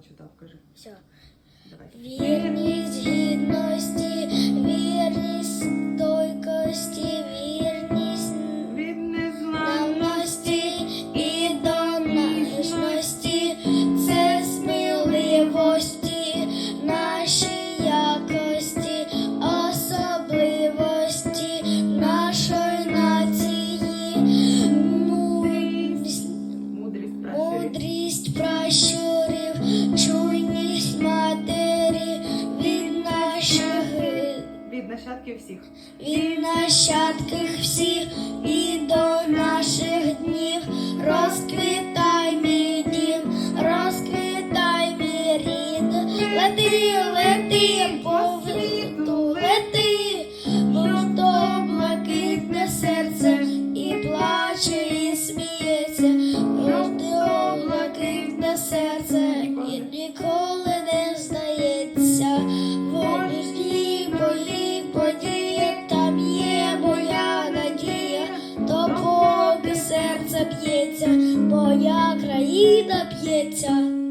прочитав, кажи. Все. Давай. Вірність гідності, вірність стойкості, вірність Від незламності незламності і донажності, це сміливості, наші якості, особливості нашої нації, мудрість, мудрість пращурів. Від нащадків всіх. Від нащадких всіх і до наших днів. Розквітай мій дім, розквітай мій рід, лети, лети по світу, лети, жовто блакитне серце і плаче, і сміється, жовто блакитне серце і ніколи б'ється, моя країна б'ється.